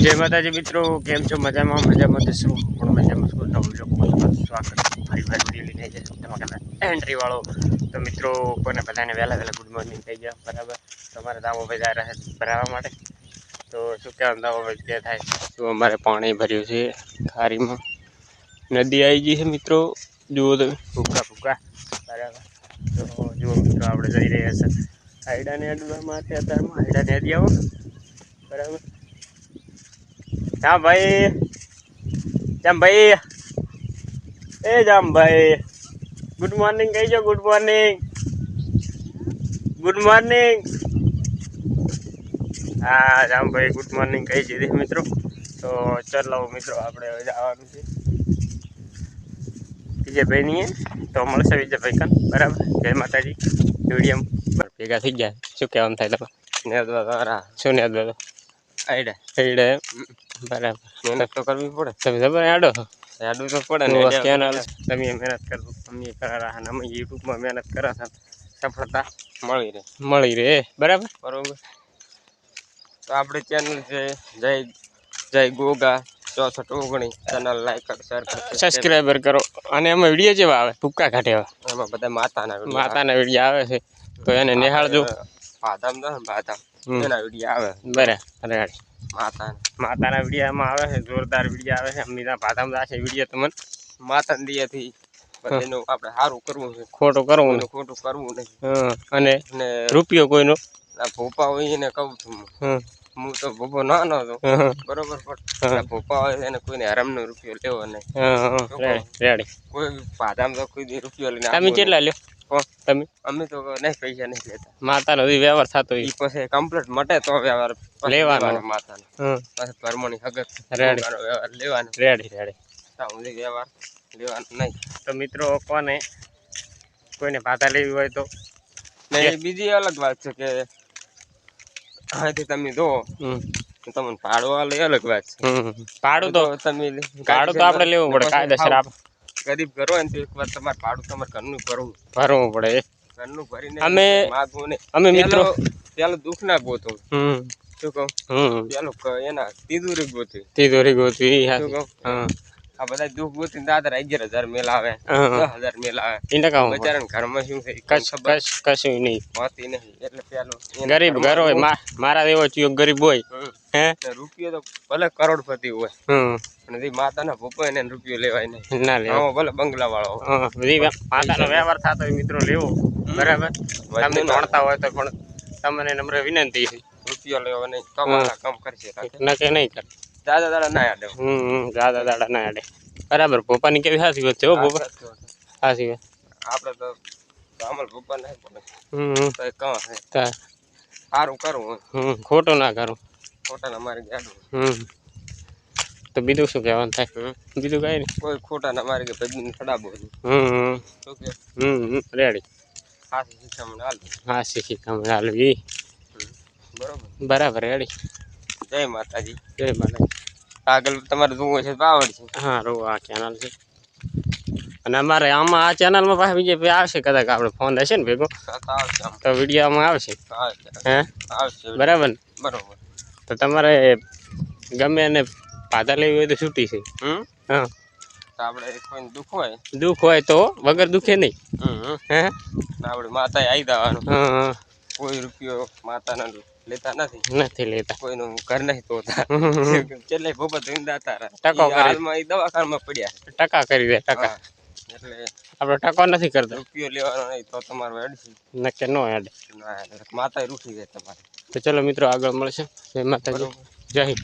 જય માતાજી મિત્રો, કેમ છો? મજામાં? મજામાં તો શું? પણ મજામાં છું. નવું લોકોમાં સ્વાગત ફરી વાર વીડિયો લઈને જાય તમારા એન્ટ્રી વાળો. તો મિત્રો કોને બધાને વહેલા વહેલા ગુડ મોર્નિંગ થઈ ગયા બરાબર? તમારે દાવો બજાર રહે ભરાવા માટે. તો શું કહેવાનું દાવો જે થાય? તો અમારે પાણી ભર્યું છે ખારીમાં. નદી આવી ગઈ છે મિત્રો. જુઓ તમે. ભૂકા ભૂકા. બરાબર? તો જુઓ મિત્રો, આપણે જઈ રહ્યા છે. હાઈડાને અડવા માટે અત્યારમાં હાઈડાને અડી આવો. બરાબર? ભાઈ. જામ ભાઈ. એ જામ ભાઈ. ગુડ મોર્નિંગ કહીજો ગુડ મોર્નિંગ ગુડ મોર્નિંગ હા જામ ભાઈ ગુડ મોર્નિંગ કહી દીધી મિત્રો. તો ચલો મિત્રો આપણે હવે જવાનું છે. વિજયભાઈ ની તો મળશે વિજયભાઈ કાન બરાબર? જય માતાજી. વિડીયમ ભેગા થઈ ગયા. શું કહેવાનું થાય તમે તમારા શું નેદવા આઈડે આઈડા બરાબર. મહેનત તો કરવી પડે. તમે જબર આડો આડું તો પડે ને ચેનલ તમે મહેનત કરો અમે કરા અમે યુટ્યુબમાં મહેનત કરા છે સફળતા મળી રહે. મળી રહે. બરાબર? બરોબર. તો આપણે ચેનલ છે જય જય ગોગા ચોસઠ ઓગણીસ. ચેનલ લાઈક કરો શેર કરો સબસ્ક્રાઈબર કરો. અને એમાં વીડિયો જેવા આવે ભૂક્કા કાઢે એમાં બધા માતાના માતાના વીડિયો આવે છે. તો એને નિહાળજો. બાદામ દો બાદામ એના વીડિયો આવે. બરાબર. માતા માતાના વિડીયામાં આવે છે જોરદાર વીડિયો આવે છે. અમીના ભાતામાં છે વીડિયો તમને માતાના દિયાથી એનું આપણે સારું કરવું છે. ખોટું કરવું નહીં ખોટું કરવું નહીં. અને રૂપિયો કોઈનો? ભોપા હોય એને કહું છું હું. તો ભોપો નાનો હતો. બરોબર પણ ભોપા હોય એને કોઈને હરામનો રૂપિયો લેવો નહીં. કોઈ ભાધામ તો કોઈ રૂપિયો લઈને તમે કેટલા લ્યો? તમે? અમે તો નહીં પૈસા નહીં લેતા. માતાનો હજી વ્યવહાર થતો હોય. પછી કમ્પ્લીટ મટે તો વ્યવહાર લેવાનો. માતાનો. પછી પરમણી હગત. રેડી. વ્યવહાર લેવાનો. Ready ready. વ્યવહાર. લેવાનો નહીં. તો મિત્રો કોને કોઈને ભાતા લેવી હોય તો? ને બીજી અલગ વાત છે કે અહીંથી તમે દો તમને ભાડું અલગ વાત છે. ભાડું તો. તમે ભાડું તો આપણે લેવું પડે કાયદેસર આપણે. ગરીબ ઘરો હોય ને તો એક વાર તમારે ભાડું તમારે ઘરનું ભરવું. ભરવું પડે ઘરનું ભરીને અમે માગવું ને. અમે મિત્રો પેલો દુઃખ ના ગોતો. શું કહું? પેલું એના તિજોરી ગોતી. તિજોરી ગોતી શું કહું? આ બધા દુઃખ ગોતી દાદર અગિયાર હજાર મેલ આવે દસ હજાર મેલ આવે. બચારા ઘરમાં શું છે કશું નહીં. હોતી નહીં એટલે પેલું ગરીબ ઘર હોય મારા એવો ચિયો ગરીબ હોય હે? રૂપિયો તો ભલે કરોડપતિ હોય અને માતાના ભૂપો એને રૂપિયો લેવાય નહીં. ના લેવો ભલે બંગલા વાળો માતાનો વ્યવહાર થતો હોય મિત્રો લેવો. બરાબર? ભણતા હોય તો પણ તમને નમ્ર વિનંતી છે. રૂપિયો લેવો નહીં તમારા કામ કરશે ના કે નહીં કર. દાદા દાડા ના આડે. હમ દાદા દાડા ના આડે. બરાબર ભોપાની કેવી હાસી વાત છે હો ભોપા હાસી વાત આપણે તો અમલ ભોપા નહીં પડે હમ તો કહો છે સારું કરવું હમ ખોટું ના કરું. ખોટા ના મારી ગાડું. હમ. તો બીજું શું કહેવાનું થાય? બીજું કઈ નહીં. કોઈ ખોટા ના મારી કે ભજન ખડાબો હમ શું કે? હમ રેડી. હાસી શિખામણ હાલ. હાસી શિખામણ હાલવી. બરોબર. બરાબર રેડી. જય માતાજી. જય માતાજી. આગળ તમારે જોવું છે પાવડ છે. હા રો આ ચેનલ છે. અને અમારે આમાં આ ચેનલમાં પાછા બીજે આવશે કદાચ આપણે ફોન હશે ને ભેગો. તો વિડીયોમાં આવશે. હે બરાબર ને? બરાબર. તો તમારે ગમે એને પાછા લેવી હોય તો છૂટી છે. હા. આપણે દુઃખ હોય? દુઃખ હોય તો વગર દુખે નહીં. હે? આપણે માતાએ આવી જવાનું. હા કોઈ રૂપિયો માતાના લેતા નથી. નથી લેતા. કોઈનું ઘર નહીં તોતા એટલે ભોપત દાતા ટકો હાલમાં એ દવાખાનામાં પડ્યા ટકા કરી દે ટકા. એટલે આપણે ટકો નથી કરતા. રૂપિયો લેવાનો નહીં તો તમારો એડશે નકે નો અડે માતા રૂઠી જાય તમારે. તો ચલો મિત્રો આગળ મળશે. જય માતાજી. જય હિન્દ.